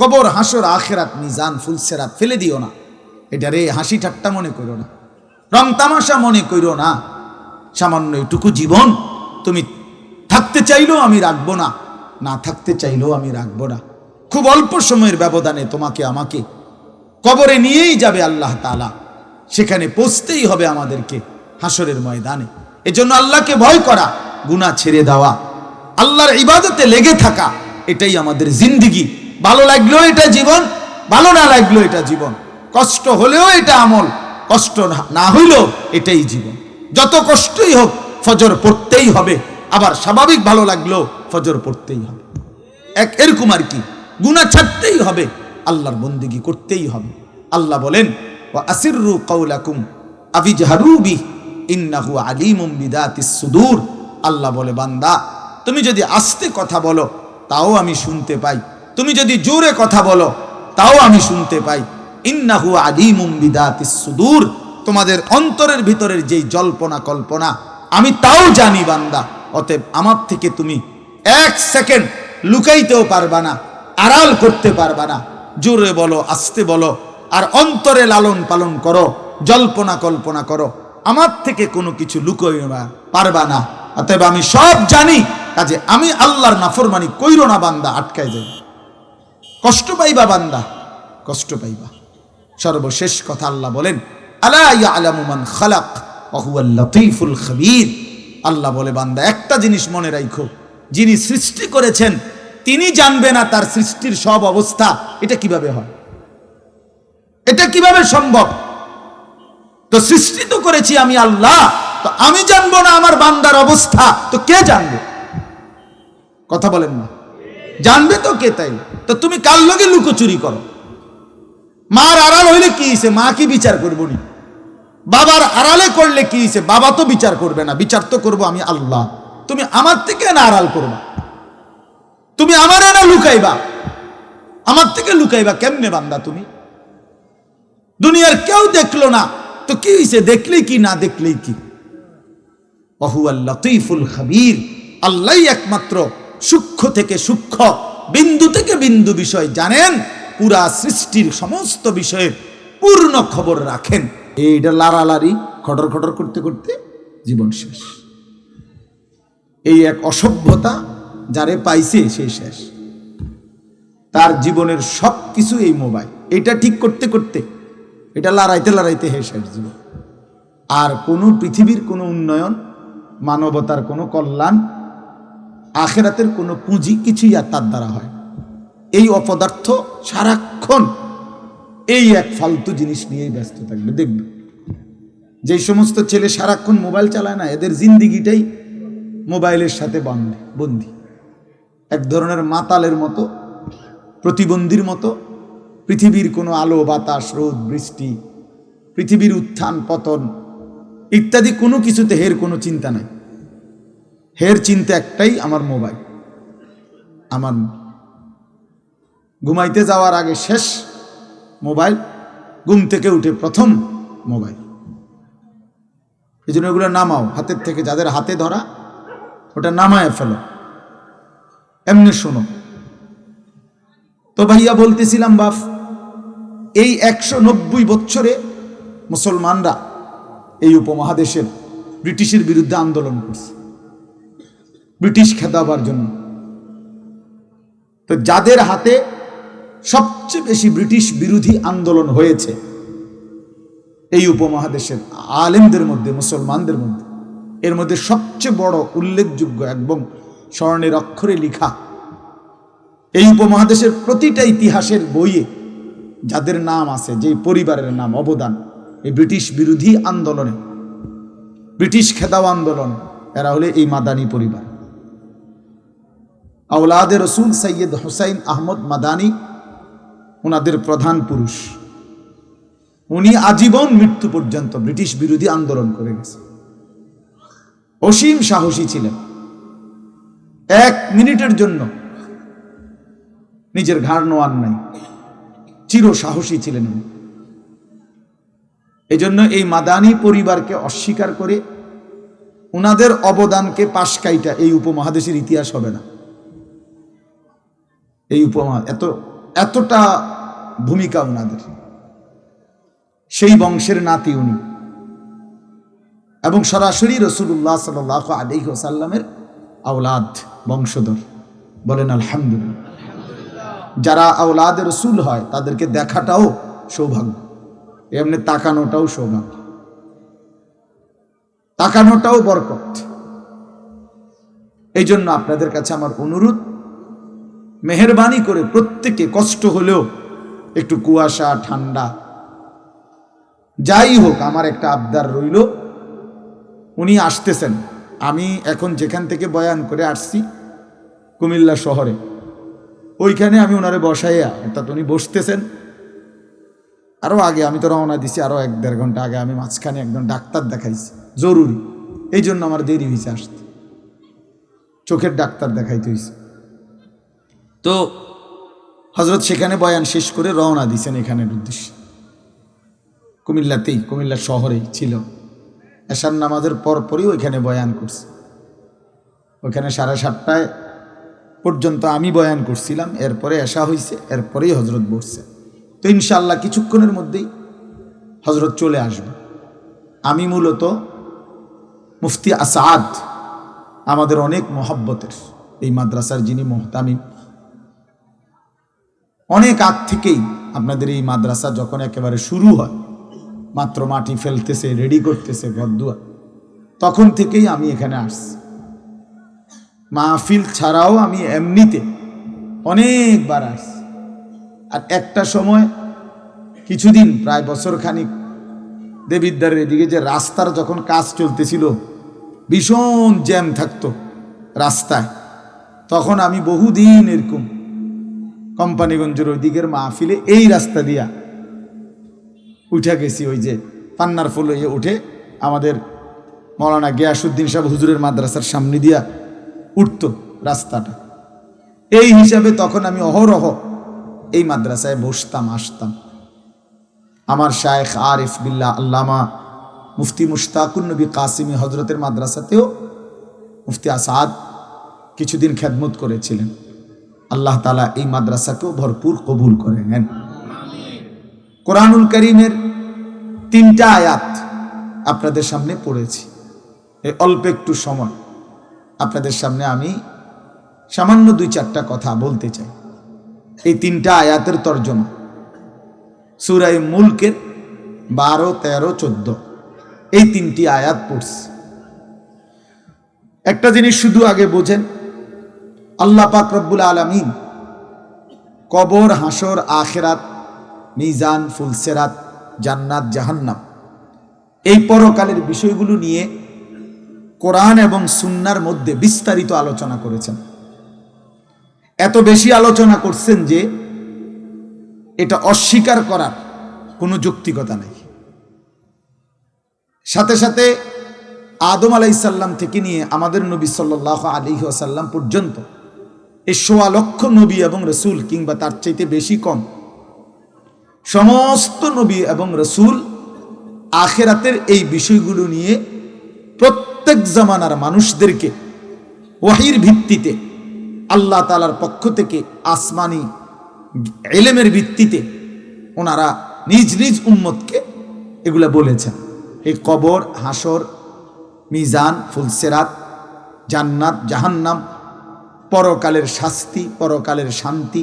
কবর, হাসর, আখেরাত, মিজান, ফুলসেরাত ফেলে দিও না। এটা রে হাসি ঠাট্টা মনে করো না। রং তামাশা মনে করো না। সামান্য এটুকু জীবন তুমি থাকতে চাইলেও আমি রাখব না। না থাকতে চাইলেও আমি রাখব না। খুব অল্প সময়ের ব্যবধানে তোমাকে, আমাকে কবরে নিয়েই যাবে আল্লাহ তালা সেখানে পৌঁছতেই হবে আমাদেরকে হাসরের ময়দানে। এজন্য আল্লাহকে ভয় করা, গুনাহ ছেড়ে দেওয়া, আল্লাহর ইবাদতে লেগে থাকা, এটাই আমাদের জিন্দিগি। ভালো লাগলেও এটা জীবন, ভালো না লাগলেও এটা জীবন। কষ্ট হলেও এটা আমল, কষ্ট না- হইলেও এটাই জীবন। যত কষ্টই হোক, ফজর পড়তেই হবে। আবার স্বাভাবিক ভালো লাগলেও ফজর পড়তেই হবে। এক এরকম আর কি। গুণা ছাড়তেই হবে, আল্লাহর বন্দিগি করতেই হবে। আল্লাহ বলেন ও আসিরু কৌলাকুম আবিজহারু বি ইন্নাহু আলিমুম সুদূর। আল্লাহ বলে, বান্দা, তুমি যদি আস্তে কথা বলো, তাও আমি শুনতে পাই। তুমি যদি জোরে কথা বলো, তাও আমি শুনতে পাই। ইন্নাহু আলিমুম বিদাতিস সুদূর। তোমাদের অন্তরের ভিতরের যেই জল্পনা কল্পনা, আমি তাও জানি বান্দা, অতএব আমার থেকে তুমি এক সেকেন্ড লুকাইতেও পারবা না, আড়াল করতে পারবা না। জোরে বলো, আস্তে বলো, আর অন্তরে লালন পালন করো, জল্পনা কল্পনা করো। আমার থেকে কোনো কিছু লুকোইবা, পারবা না। অতএব আমি সব জানি, কাজে আমি আল্লাহর নাফরমানি কইরো না বান্দা, আটকায় যাই। কষ্ট পাইবা বান্দা, কষ্ট পাইবা। সর্বশেষ কথা আল্লাহ বলেন খালাক আল্লাহ বলে, বান্দা, একটা জিনিস মনে রাখো যিনি সৃষ্টি করেছেন, তিনি জানবে না তার সৃষ্টির সব অবস্থা, এটা কীভাবে হয়? এটা কীভাবে সম্ভব? তো সৃষ্টি তো করেছি আমি আল্লাহ, তো আমি জানব না আমার বান্দার অবস্থা, তো কে জানবে? কথা বলেন না। জানবে তো কে তাই? তো তুমি কার লগে লুকোচুরি করো? মার আড়াল হইলে কি হইছে? মা কি বিচার করব নি? বাবার আড়ালে করলে কি হইছে? বাবা তো বিচার করবে না। বিচার তো করব আমি আল্লাহ। তুমি আমার থেকে না আড়াল করবা? তুমি আমার না লুকাইবা? আমার থেকে লুকাইবা কেমনে বান্দা তুমি? দুনিয়ার কেউ দেখল না। তো কি হইছে? দেখলেই কি, না দেখলেই কি? অহুয়াল লতিফুল খাবির। আল্লাহ একমাত্র সূক্ষ্ম থেকে সূক্ষ্ম। বিন্দু থেকে বিন্দু বিষয় জানেন, পুরা সৃষ্টির সমস্ত বিষয়ের পূর্ণ খবর রাখেন। এইটা লারালারি খটর খটর করতে করতে জীবন শেষ। এই এক অসভ্যতা যারে পাইছে সেই শেষ। তার জীবনের সব কিছু এই মোবাইল। এটা ঠিক করতে করতে, এটা লড়াইতে লড়াইতে হে শেষ জীবন। আর কোনো পৃথিবীর কোনো উন্নয়ন, মানবতার কোনো কল্যাণ আখেরাতের কোনো পুঁজি কিছুই আর তার দ্বারা হয়। এই অপদার্থ সারাক্ষণ এই এক ফালতু জিনিস নিয়েই ব্যস্ত থাকবে। দেখবে, যেই সমস্ত ছেলে সারাক্ষণ মোবাইল চালায় না, এদের জিন্দিগিটাই মোবাইলের সাথে বন্ধ, বন্দি। এক ধরনের মাতালের মতো, প্রতিবন্ধীর মতো, পৃথিবীর কোনো আলো, বাতাস, রোদ, বৃষ্টি, পৃথিবীর উত্থান, পতন ইত্যাদি কোনো কিছুতে হের কোনো চিন্তা নাই। হের চিন্তা একটাই, আমার মোবাইল। আমার ঘুমাইতে যাওয়ার আগে শেষ মোবাইল, ঘুম থেকে উঠে প্রথম মোবাইল। এই জন্য ওগুলো নামাও, হাতের থেকে যাদের হাতে ধরা, ওটা নামায় ফেলো। এমনি শোনো। তো ভাইয়া বলতেছিলাম, বাপ, এই একশো নব্বই বছরে মুসলমানরা এই উপমহাদেশের ব্রিটিশের বিরুদ্ধে আন্দোলন করছে। ব্রিটিশ খেদাবার জন্য। তো যাদের হাতে সবচেয়ে বেশি ব্রিটিশ বিরোধী আন্দোলন হয়েছে, এই উপমহাদেশের আলেমদের মধ্যে, মুসলমানদের মধ্যে, এর মধ্যে সবচেয়ে বড় উল্লেখযোগ্য এবং স্বর্ণের অক্ষরে লিখা, এই উপমহাদেশের প্রতিটা ইতিহাসের বইয়ে যাদের নাম আছে যে পরিবারের নাম, অবদান, এই ব্রিটিশ বিরোধী আন্দোলনে, ব্রিটিশ খেদাও আন্দোলন, এরা হলে এই মাদানী পরিবার। আউলাদে রসুল সৈয়দ হুসাইন আহমদ মাদানী, ওনাদের প্রধান পুরুষ। উনি আজীবন মৃত্যু পর্যন্ত ব্রিটিশ বিরোধী আন্দোলন করে গেছে অসীম সাহসী ছিলেন। এক মিনিটের জন্য নিজের ঘাড় নোয়ান নাই। চির সাহসী ছিলেন উনি। এই জন্য এই মাদানী পরিবারকে অস্বীকার করে উনাদের অবদানকে পাশকাইটা এই উপমহাদেশের ইতিহাস হবে না। এই উপমা এত, এতটা ভূমিকা ওনাদের। সেই বংশের নাতি উনি। এবং সরাসরি রসুল্লাহ সাল আলী সাল্লামের আওলাদ, বংশধর। বলেন, আলহামদুলিল্লাহ। যারা আওলাদ রসুল হয়, তাদেরকে দেখাটাও সৌভাগ্য। এমনি তাকানোটাও সৌভাগ্য। তাকানোটাও বরকত। এই জন্য আপনাদের কাছে আমার অনুরোধ মেহরবানি করে প্রত্যেকে কষ্ট হলেও একটু কুয়াশা, ঠান্ডা। যাই হোক, আমার একটা আবদার রইল। উনি আসতেছেন। আমি এখন যেখান থেকে বয়ান করে আসছি, কুমিল্লা শহরে। ওইখানে আমি ওনারে বসাইয়া, অর্থাৎ উনি বসতেছেন। আরও আগে আমি তো রওনা দিছি আরও এক দেড় ঘণ্টা আগে আমি মাঝখানে একজন ডাক্তার দেখাইছি। জরুরি। এই জন্য আমার দেরি হয়েছে আসতে। চোখের ডাক্তার দেখাইতে হয়েছে তো হজরত সেখানে বয়ান শেষ করে রওনা দিছেন এখানের উদ্দেশ্যে। কুমিল্লাতেই, কুমিল্লা শহরেই ছিল। এশার নামাজের পরপরই ওইখানে বয়ান করছে। ওখানে সাড়ে সাতটায় পর্যন্ত আমি বয়ান করছিলাম, এরপরে এশা হয়েছে এরপরেই হজরত বসছে। তো ইনশাল্লাহ কিছুক্ষণের মধ্যেই হজরত চলে আসবে। আমি মূলত মুফতি আসাদ, আমাদের অনেক মহব্বতের, এই মাদ্রাসার যিনি মোহতামিম। অনেক আগ থেকেই আপনাদের এই মাদ্রাসা যখন একেবারে শুরু হয়, মাত্র মাটি ফেলতেছে রেডি করতেছে ঘরদুয়ার তখন থেকেই আমি এখানে আসছি। মাহফিল ছাড়াও আমি এমনিতে অনেকবার আসছি। আর একটা সময়, কিছুদিন, প্রায় বছর খানিক দেবিদ্বারের এদিকে যে রাস্তার যখন কাজ চলতেছিল, ভীষণ জ্যাম থাকতো রাস্তায়, তখন আমি বহুদিন এরকম কোম্পানিগঞ্জের ওই দিকের মাহফিলে এই রাস্তা দিয়া উঠে গেছি, ওই যে পান্নার ফুল হয়ে উঠে আমাদের মৌলানা গিয়াসুদ্দিন সাহেব হুজুরের মাদ্রাসার সামনে দিয়া উঠত রাস্তাটা। এই হিসাবে তখন আমি অহরহ এই মাদ্রাসায় বসতাম, আসতাম। আমার শায়েখ আরিফ বিল্লাহ আল্লামা মুফতি মুশতাকুর নবী কাসিমি হজরতের মাদ্রাসাতেও মুফতি আসাদ কিছুদিন খেদমত করেছিলেন। আল্লাহ তালা এই মাদ্রাসাকেও ভরপুর কবুল করে নেন কোরআনুল করিমের তিনটা আয়াত আপনাদের সামনে পড়েছি। এই অল্প একটু সময়। আপনাদের সামনে আমি সামান্য দুই চারটা কথা বলতে চাই। এই তিনটা আয়াতের তর্জমা। সুরাই মুলকের বারো, তেরো, চোদ্দ। এই তিনটি আয়াত পড়ছি। একটা জিনিস শুধু আগে বোঝেন আল্লাহ পাক রব্বুল আলমিন কবর হাসর আখেরাত, মিজান, ফুলসেরাত, জান্নাত, জাহান্নাম এই পরকালের বিষয়গুলো নিয়ে কোরআন এবং সুন্নার মধ্যে বিস্তারিত আলোচনা করেছেন। এত বেশি আলোচনা করছেন যে এটা অস্বীকার করার কোনো যৌক্তিকতা নেই। সাথে সাথে আদম আলাইসাল্লাম থেকে নিয়ে আমাদের নবী সাল্লাহ আলী আসাল্লাম পর্যন্ত এই সোয়া লক্ষ নবী এবং রসুল কিংবা তার চাইতে বেশি কম। সমস্ত নবী এবং রসুল আখেরাতের এই বিষয়গুলো নিয়ে প্রত্যেক জামানার মানুষদেরকে ওয়াহির ভিত্তিতে, আল্লাহ তালার পক্ষ থেকে আসমানি এলেমের ভিত্তিতে ওনারা নিজ নিজ উম্মতকে এগুলা বলেছেন। এই কবর হাসর মিজান, ফুলসেরাত, জান্নাত, জাহান্নাম পরকালের শাস্তি, পরকালের শান্তি,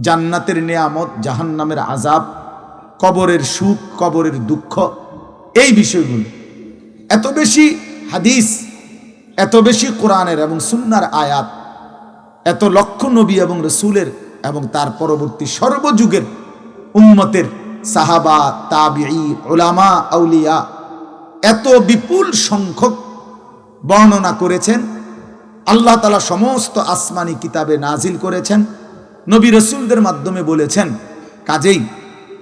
জান্নাতের নেয়ামত, জাহান্নামের আজাব কবরের সুখ, কবরের দুঃখ, এই বিষয়গুলো। এত বেশি হাদিস, এত বেশি কোরআনের এবং সুন্নার আয়াত, এত লক্ষ নবী এবং রসুলের এবং তার পরবর্তী সর্বযুগের উম্মতের সাহাবা, তাবিঈ ওলামা আউলিয়া, এত বিপুল সংখ্যক বর্ণনা করেছেন আল্লাহ তালা সমস্ত আসমানি কিতাবে নাজিল করেছেন। নবী রসুলদের মাধ্যমে বলেছেন, কাজেই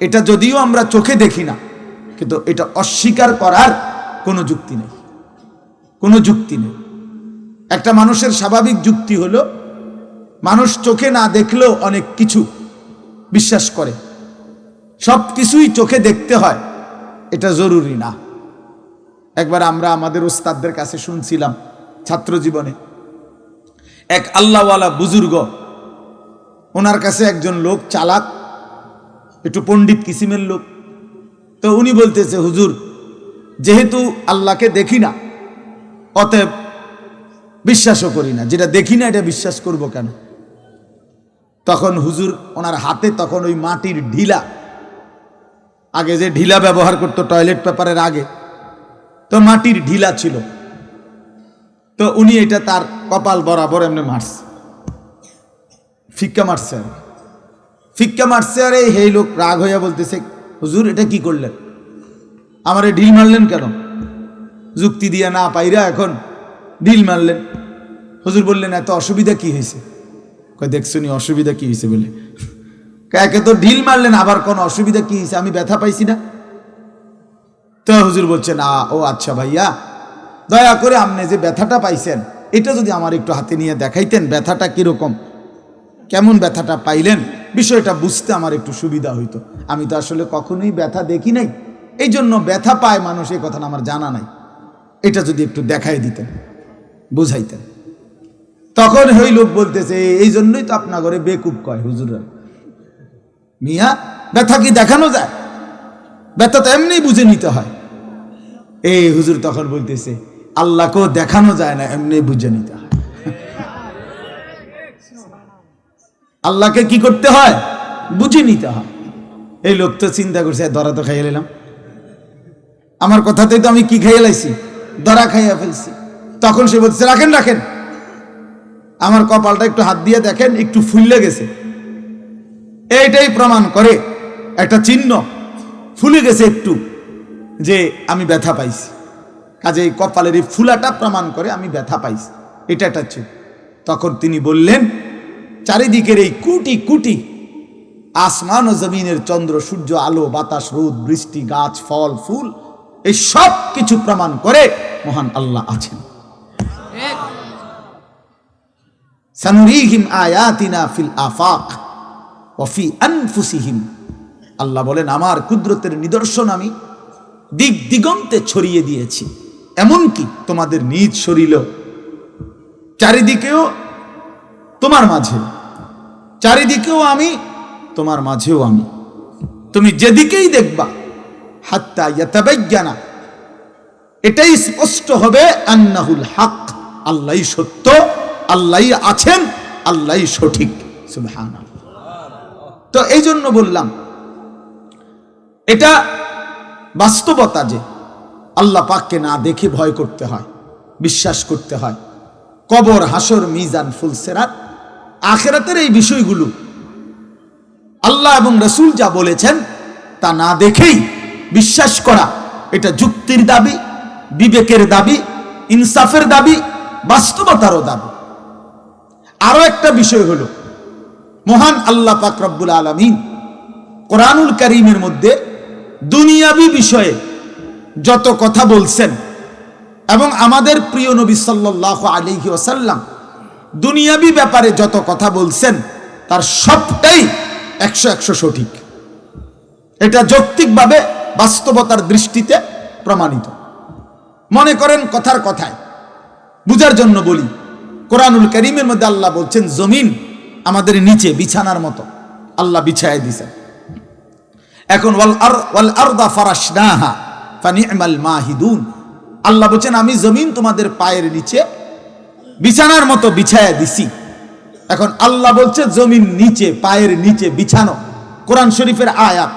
এটা যদিও আমরা চোখে দেখি না, কিন্তু এটা অস্বীকার করার কোনো যুক্তি নেই। কোনো যুক্তি নেই। একটা মানুষের স্বাভাবিক যুক্তি হলো, মানুষ চোখে না দেখলেও অনেক কিছু বিশ্বাস করে। সব কিছুই চোখে দেখতে হয়, এটা জরুরি না। একবার আমরা আমাদের ওস্তাদদের কাছে শুনছিলাম ছাত্র জীবনে এক আল্লাহওয়ালা বুজুর্গ। ওনার কাছে একজন লোক চালাক, একটু পণ্ডিত কিসিমের লোক। তো উনি বলতেছে, হুজুর, যেহেতু আল্লাহকে দেখি না, অতএব বিশ্বাসও করি না। যেটা দেখি না, এটা বিশ্বাস করব কেন? তখন হুজুর ওনার হাতে তখন ওই মাটির ঢিলা। আগে যে ঢিলা ব্যবহার করতো, টয়লেট পেপারের আগে, তো মাটির ঢিলা ছিল। তো উনি এটা তার কপাল বরাবর এমনি মারছে। ফিক্কা মারছে আর ফিক্কা মারছে আর এই হেই লোক রাগ হইয়া বলতেছে, হুজুর, এটা কি করলেন? আমারে ঢিল মারলেন কেন? যুক্তি দিয়া না পাইরা এখন ঢিল মারলেন। হুজুর বললেন, এত অসুবিধা কি হয়েছে কয় দেখছুনি অসুবিধা কি হয়েছে বলে? একে তো ঢিল মারলেন, আবার কোন অসুবিধা কি হয়েছে আমি ব্যথা পাইছি না। তো হুজুর বলছেন, আ, ও আচ্ছা ভাইয়া দয়া করে আপনি যে ব্যথাটা পাইছেন, এটা যদি আমার একটু হাতে নিয়ে দেখাইতেন, ব্যথাটা কীরকম? কেমন ব্যথাটা পাইলেন? বিষয়টা বুঝতে আমার একটু সুবিধা হইতো। আমি তো আসলে কখনোই ব্যথা দেখি নাই। এই জন্য ব্যথা পায় মানুষ এই কথাটা আমার জানা নাই। এটা যদি একটু দেখাই দিতেন, বুঝাইতেন। তখন হই লোক বলতেছে, এই জন্যই তো আপনার ঘরে বেকুব কয় হুজুরা মিয়া, ব্যথা কি দেখানো যায়? ব্যথা তো এমনি বুঝে নিতে হয়। এই হুজুর তখন বলতেছে আল্লাহকেও দেখানো যায় না, এমনি বুঝে নিতে হয়। আল্লাহকে কি করতে হয়? বুঝে নিতে হয়। এই লোক তো চিন্তা করছে ধরা তো খাইয়ে নিলাম আমার কথাতেই তো আমি কি খাইয়ে লাইছি? ধরা খাইয়া ফেলছি। তখন সে বলছে রাখেন রাখেন। আমার কপালটা একটু হাত দিয়ে দেখেন, একটু ফুললে গেছে। এইটাই প্রমাণ করে একটা চিহ্ন। ফুলে গেছে একটু, যে আমি ব্যথা পাইছি। কাজে এই কপালের এই ফুলাটা প্রমাণ করে আমি ব্যথা পাইছি। এটা একটা চিহ্ন তখন তিনি বললেন, চারিদিকের এই কুটি কুটি, আসমান ও জমিনের চন্দ্র, সূর্য, আলো, বাতাস, রোদ, বৃষ্টি, গাছ, ফল, ফুল, এই সব কিছু প্রমাণ করে মহান আল্লাহ আছেন। আল্লাহ বলেন, আমার কুদরতের নিদর্শন আমি দিক দিগন্তে ছড়িয়ে দিয়েছি। এমনকি তোমাদের নিজ শরীর চারিদিকেও তোমার মাঝে। চারিদিকেও আমি, তোমার মাঝেও আমি। তুমি যেদিকেই দেখবা, হাত্তা ইয়াতাবাজ্ঞানা এটাই স্পষ্ট হবে আন্নাহুল হক। আল্লাহ সত্য আল্লাহ আছেন আল্লাহ সঠিক। তো এই জন্য বললাম, এটা বাস্তবতা যে আল্লাহ পাককে না দেখে ভয় করতে হয়, বিশ্বাস করতে হয়। কবর, হাসর, মিজান ফুলসেরাত আখেরাতের এই বিষয়গুলো আল্লাহ এবং রসুল যা বলেছেন তা না দেখেই বিশ্বাস করা, এটা যুক্তির দাবি, বিবেকের দাবি, ইনসাফের দাবি, বাস্তবতারও দাবি। আরও একটা বিষয় হলো, মহান আল্লাহ পাক রব্বুল আলমিন কোরআনুল করিমের মধ্যে দুনিয়াবি বিষয়ে যত কথা বলছেন এবং আমাদের প্রিয় নবী সাল্লাহ আলিহি ওসাল্লাম দুনিয়াবি ব্যাপারে যত কথা বলছেন, তার সবটাই একশো একশো সঠিক। এটা যৌক্তিকভাবে বাস্তবতার দৃষ্টিতে প্রমাণিত। মনে করেন কথার কথায়, বুঝার জন্য বলি, কোরআনুল করিমের মধ্যে আল্লাহ বলছেন, জমিন আমাদের নিচে, বিছানার মতো। আল্লাহ বিছায় দিছেন এখন ওয়াল আর, ওয়াল আরদা ফারাশনাহা। ফানি'মাল মাহিদুন। আল্লাহ বলছেন, আমি জমিন তোমাদের পায়ের নিচে বিছানার মতো বিছায়া দিছি। এখন আল্লাহ বলছে, জমিন নিচে, পায়ের নিচে বিছানো। কোরআন শরীফের আয়াত।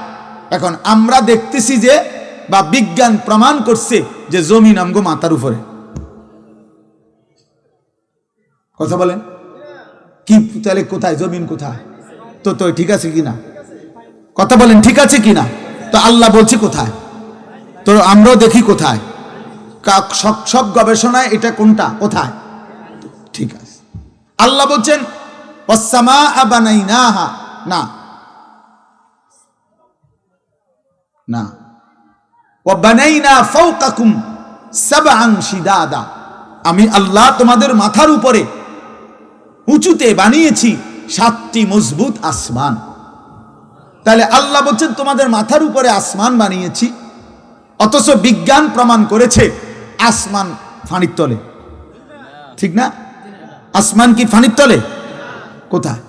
এখন আমরা দেখতেছি যে, বা বিজ্ঞান প্রমাণ করছে যে জমিন আমগো মাথার উপরে। কথা বলেন? কি, তাহলে কোথায়? জমিন কোথায়? তো তো, ঠিক আছে কি না কথা বলেন, ঠিক আছে কি না তো আল্লাহ বলছে কোথায়? তো আমরাও দেখি কোথায়। সব গবেষণায় এটা কোনটা, কোথায়? ঠিক আছে। আল্লাহ বলছেন "ওয়াসসামা না। না। আমি আল্লাহ তোমাদের মাথার উপরে উঁচুতে বানিয়েছি সাতটি মজবুত আসমান। তাহলে আল্লাহ বলছেন, তোমাদের মাথার উপরে আসমান বানিয়েছি। অথচ বিজ্ঞান প্রমাণ করেছে আসমান ফানির তলে। ঠিক না? আসমান কি ফানির তলে? কোথায়?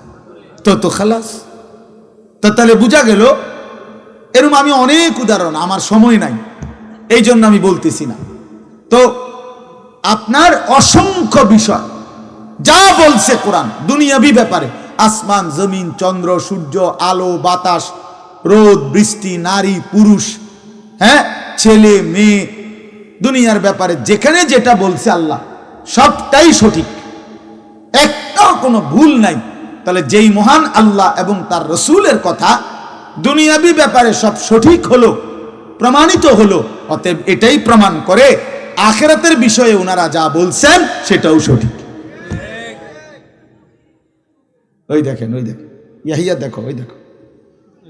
তো তো খালাস। তা তাহলে বোঝা গেল, এরম আমি অনেক উদাহরণ, আমার সময় নাই, এই জন্য আমি বলতেছি না। তো আপনার অসংখ্য বিষয়, যা বলছে কোরআন, দুনিয়াবি ব্যাপারে, আসমান, জমিন, চন্দ্র, সূর্য, আলো, বাতাস, রোদ, বৃষ্টি, নারী, পুরুষ হ্যাঁ? ছেলে, মেয়ে, দুনিয়ার ব্যাপারে যেখানে যেটা বলছে আল্লাহ, সবটাই সঠিক। একটাও কোনো ভুল নাই। তাহলে যেই মহান আল্লাহ এবং তার রসুলের কথা দুনিয়াবি ব্যাপারে সব সঠিক হলো, প্রমাণিত হলো, অতএব এটাই প্রমাণ করে আখেরাতের বিষয়ে ওনারা যা বলছেন সেটাও সঠিক। ওই দেখেন ওই দেখেন। ইয়াহিয়া দেখো, ওই দেখো।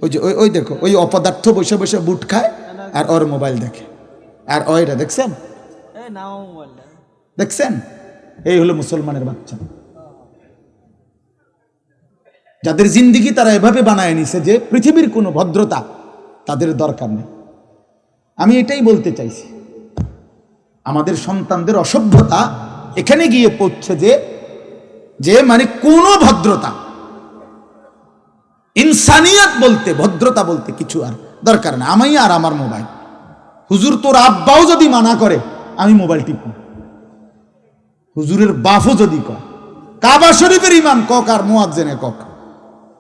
ওই যে, ওই ওই দেখো, ওই অপদার্থ বসে বসে বুট খায় আর ওর মোবাইল দেখে। আর ওইটা দেখছেন? এই দেখছেন? এই হলো মুসলমানের বাচ্চা। যাদের জিন্দিগি তারা এভাবে বানায় নিছে যে পৃথিবীর কোনো ভদ্রতা তাদের দরকার নেই। আমি এটাই বলতে চাইছি। আমাদের সন্তানদের অসভ্যতা এখানে গিয়ে পড়ছে যে যে মানে কোনো ভদ্রতা ইনসানিয়াত বলতে ভদ্রতা বলতে কিছু আর দরকার না আমি আর আমার মোবাইল। হুজুর তোর আব্বাও যদি মানা করে, আমি মোবাইল টিপব। হুজুরের বাফও যদি কয়, কাবা শরীফের ইমাম কক আর মোয়াজ্জেনে কক,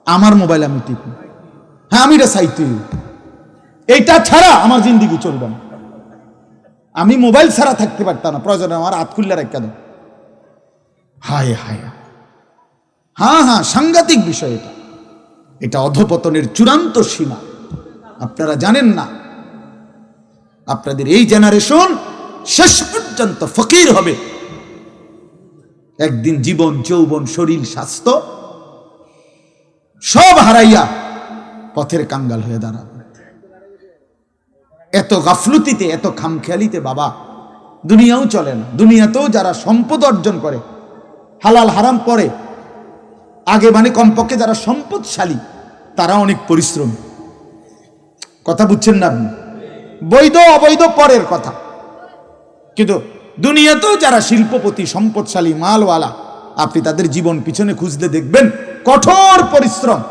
আমার মোবাইল আমি টিপব। হ্যাঁ আমি এটা সাইতে এইটা ছাড়া আমার জিন্দিগি চলবে না। আমি মোবাইল ছাড়া থাকতে পারতাম না। প্রয়োজনে আমার হাত খুললে রেখা দাও। হায় হায়। হ্যাঁ হ্যাঁ সাংঘাতিক বিষয় এটা। এটা অধপতনের চূড়ান্ত সীমা। আপনারা জানেন না। আপনাদের এই জেনারেশন শেষ পর্যন্ত ফকির হবে। একদিন জীবন, যৌবন, শরীর, স্বাস্থ্য সব হারাইয়া পথের কাঙ্গাল হয়ে দাঁড়াবে। এত গাফলুতিতে, এত খামখেয়ালিতে বাবা, দুনিয়াও চলে না। দুনিয়াতেও যারা সম্পদ অর্জন করে, হালাল হারাম পরে, আগে মানে কমপক্ষে যারা সম্পদশালী, তারা অনেক পরিশ্রম। কথা বুঝছেন না আপনি? বৈধ, অবৈধ, পরের কথা। কিন্তু দুনিয়াতেও যারা শিল্পপতি, সম্পদশালী, মালওয়ালা, আপনি তাদের জীবন পিছনে খুঁজতে দেখবেন। কঠোর পরিশ্রম।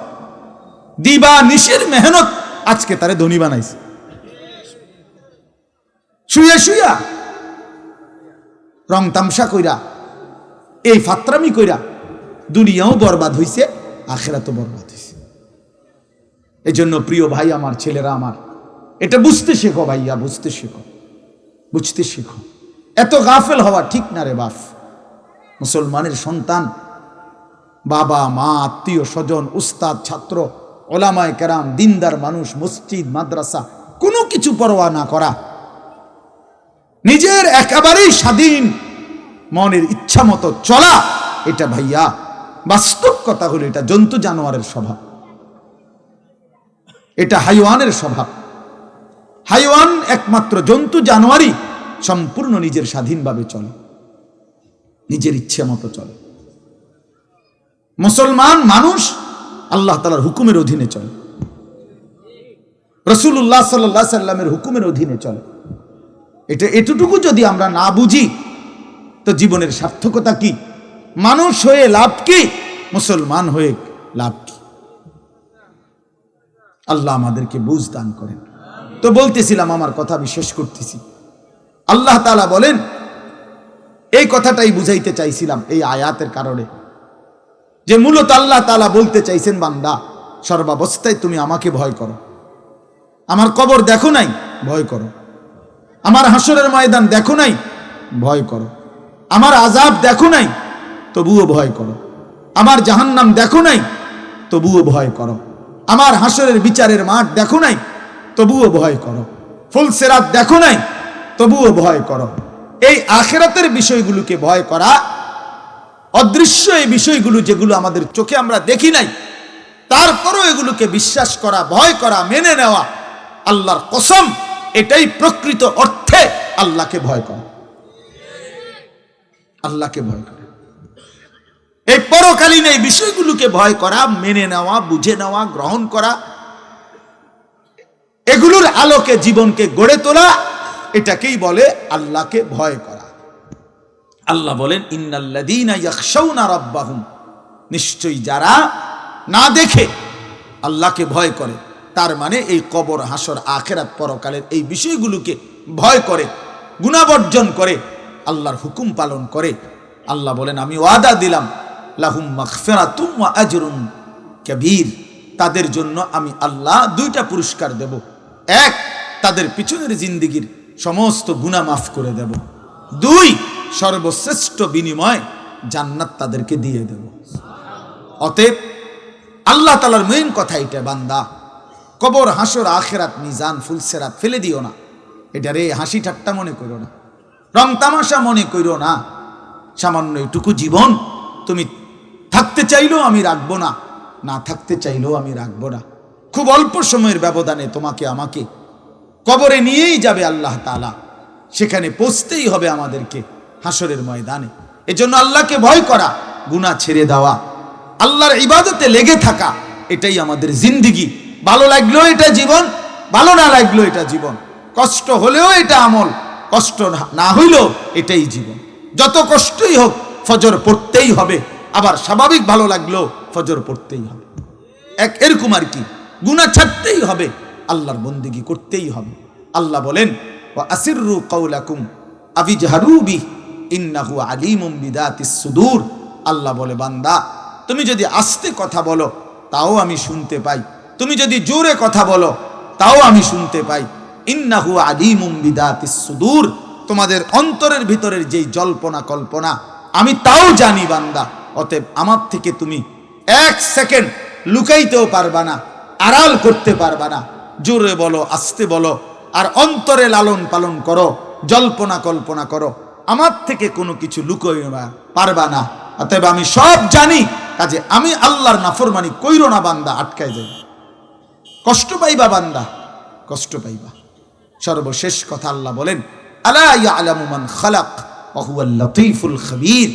দিবা নিশের মেহনত আজকে তারে ধনী বানাইছে। শুয়া শুয়া। রং তামসা কইরা, এই ফাত্রামি কইরা দুনিয়াও বরবাদ হইছে, আখেরাতও বরবাদ এই জন্য প্রিয় ভাই আমার, ছেলেরা আমার, এটা বুঝতে শেখো ভাইয়া, বুঝতে শেখো বুঝতে শেখো। এত গাফেল হওয়া ঠিক না রে বাপ। মুসলমানের সন্তান, বাবা, মা, আত্মীয়, স্বজন, উস্তাদ, ছাত্র, ওলামায় কেরাম, দিনদার মানুষ, মসজিদ, মাদ্রাসা, কোনো কিছু পরোয়া না করা। নিজের একেবারেই স্বাধীন মনের ইচ্ছা মতো চলা, এটা ভাইয়া বাস্তব কথা হলো এটা জন্তু জানোয়ারের স্বভাব। এটা হাইওয়ানের স্বভাব। হাইওয়ান একমাত্র জন্তু, জানোয়ারই সম্পূর্ণ নিজের স্বাধীনভাবে চলে। নিজের ইচ্ছে মতো চলে। মুসলমান মানুষ আল্লাহ তালার হুকুমের অধীনে চলে। রসুল্লাহ সাল্লাহ সাল্লামের হুকুমের অধীনে চলে। এটা এতটুকু যদি আমরা না বুঝি, তো জীবনের সার্থকতা কি? মানুষ হয়ে লাভ কি? মুসলমান হয়ে লাভ আল্লাহ আমাদেরকে বুঝ দান করেন। তো বলতেছিলাম, আমার কথা আমি শেষ করতেছি। আল্লাহ তালা বলেন, এই কথাটাই বুঝাইতে চাইছিলাম এই আয়াতের কারণে। যে মূলত আল্লাহ তালা বলতে চাইছেন, বান্দা, সর্বাবস্থায় তুমি আমাকে ভয় করো। আমার কবর দেখো নাই, ভয় করো। আমার হাসরের ময়দান দেখো নাই, ভয় করো। আমার আজাব দেখো নাই, তবুও ভয় করো। আমার জাহান্নাম দেখো নাই, তবুও ভয় করো। আমার হাসরের বিচারের মাঠ দেখো নাই, তবুও ভয় করো। ফুলসেরাত দেখো নাই, তবুও ভয় করো। এই আখেরাতের বিষয়গুলোকে ভয় করা অদৃশ্য এই বিষয়গুলো যেগুলো আমাদের চোখে আমরা দেখি নাই, তারপরও এগুলোকে বিশ্বাস করা, ভয় করা, মেনে নেওয়া আল্লাহর কসম, এটাই প্রকৃত অর্থে আল্লাহকে ভয় করা। আল্লাহকে ভয় করা। এই পরকালীন এই বিষয়গুলোকে ভয় করা, মেনে নেওয়া, বুঝে নেওয়া, গ্রহণ করা, এগুলোর আলোকে জীবনকে গড়ে তোলা, এটাকেই বলে আল্লাহকে ভয় করা। আল্লাহ বলেন, ইন্নাল্লাযীনা নিশ্চয়ই যারা না দেখে আল্লাহকে ভয় করে, তার মানে এই কবর, হাসর, আখেরাত পরকালের এই বিষয়গুলোকে ভয় করে, গুণাবর্জন করে, আল্লাহর হুকুম পালন করে। আল্লাহ বলেন, আমি ওয়াদা দিলাম তাদের জন্য আমি আল্লাহ দুইটা পুরস্কার দেব। এক, তাদের পিছনের জিন্দিগির সমস্ত গুনাহ মাফ করে দেব। দুই, সর্বশ্রেষ্ঠ বিনিময় জান্নাত তাদেরকে দিয়ে দেব। অতএব আল্লাহ তালার মেইন কথা এটা, বান্দা। কবর, হাসর, আখেরাত, মিজান, ফুলসেরাত ফেলে দিও না। এটা রে হাসি ঠাট্টা মনে করো না। রং তামাশা মনে করো না। সামান্য এটুকু জীবন তুমি থাকতে চাইলেও আমি রাখব না। না থাকতে চাইলেও আমি রাখব না। খুব অল্প সময়ের ব্যবধানে তোমাকে আমাকে কবরে নিয়েই যাবে আল্লাহ তালা সেখানে পৌঁছতেই হবে আমাদেরকে হাসরের ময়দানে। এজন্য আল্লাহকে ভয় করা, গুনাহ ছেড়ে দেওয়া, আল্লাহর ইবাদতে লেগে থাকা, এটাই আমাদের জিন্দিগি। ভালো লাগলেও এটা জীবন, ভালো না লাগলেও এটা জীবন। কষ্ট হলেও এটা আমল, কষ্ট না হইলেও এটাই জীবন। যত কষ্টই হোক, ফজর পড়তেই হবে। আবার স্বাভাবিক ভালো লাগল ফজর পড়তেই হবে। এক এরকম আর কি। গুণা ছাড়তেই হবে। আল্লাহর বন্দিগি করতেই হবে। আল্লাহ বলেন আলিমুম বিদাতিস সুদূর। আল্লাহ বলে, বান্দা, তুমি যদি আস্তে কথা বলো, তাও আমি শুনতে পাই। তুমি যদি জোরে কথা বলো, তাও আমি শুনতে পাই। ইন্নাহু আলিমুম বিদাতিস সুদূর। তোমাদের অন্তরের ভিতরের যেই জল্পনা কল্পনা, আমি তাও জানি, বান্দা অতএব আমার থেকে তুমি এক সেকেন্ড লুকাইতেও পারবা না, আড়াল করতে পারবা না। জোরে বলো, আস্তে বলো, আর অন্তরে লালন পালন করো, জল্পনা কল্পনা করো। আমার থেকে কোনো কিছু লুকোইবা পারবা না। অতএব আমি সব জানি, কাজে আমি আল্লাহর নাফরমানি কইরো না বান্দা, আটকায় যাই। কষ্ট পাইবা বান্দা, কষ্ট পাইবা। সর্বশেষ কথা আল্লাহ বলেন, আলা ইয়ালামু মান খালাক, ওয়া হুয়াল লতীফুল খবীর।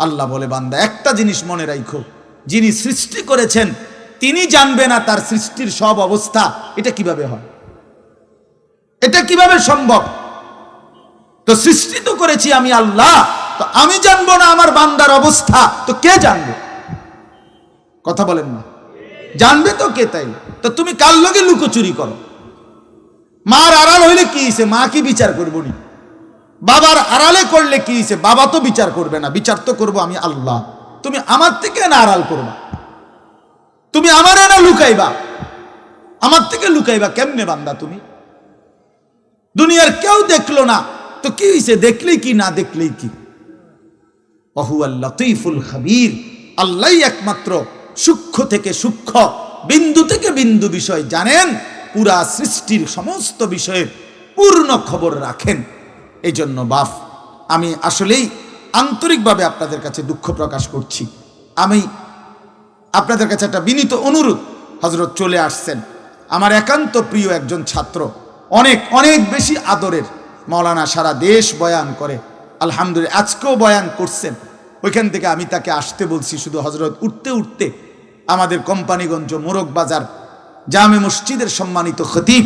আল্লাহ বলে, বান্দা, একটা জিনিস মনে রাখো যিনি সৃষ্টি করেছেন, তিনি জানবে না তার সৃষ্টির সব অবস্থা। এটা কীভাবে হয়? এটা কীভাবে সম্ভব? তো সৃষ্টি তো করেছি আমি আল্লাহ, তো আমি জানব না আমার বান্দার অবস্থা, তো কে জানবে? কথা বলেন না। জানবে তো কে তাই? তো তুমি কার লগে লুকোচুরি করো? মার আড়াল হইলে কি মা কি বিচার করব নি? বাবার আড়ালে করলে কি হইছে? বাবা তো বিচার করবে না। বিচার তো করব আমি আল্লাহ। তুমি আমার থেকে না আড়াল করবা? তুমি আমার না লুকাইবা? আমার থেকে লুকাইবা কেমনে বান্দা তুমি? দুনিয়ার কেউ দেখল না। তো কি হইছে? দেখলেই কি, না দেখলেই কি? অহুয়াল লতিফুল খাবির। আল্লাহ একমাত্র সূক্ষ্ম থেকে সূক্ষ্ম, বিন্দু থেকে বিন্দু বিষয় জানেন, পুরা সৃষ্টির সমস্ত বিষয়ের পূর্ণ খবর রাখেন। এই জন্য বাপ, আমি আসলেই আন্তরিকভাবে আপনাদের কাছে দুঃখ প্রকাশ করছি। আমি আপনাদের কাছে একটা বিনীত অনুরোধ হজরত চলে আসছেন। আমার একান্ত প্রিয় একজন ছাত্র, অনেক অনেক বেশি আদরের মৌলানা সারা দেশ বয়ান করে। আলহামদুলিল্লাহ, আজকেও বয়ান করছেন। ওইখান থেকে আমি তাকে আসতে বলছি, শুধু হজরত উঠতে উঠতে। আমাদের কোম্পানিগঞ্জ মোরগ বাজার জামে মসজিদের সম্মানিত খতিব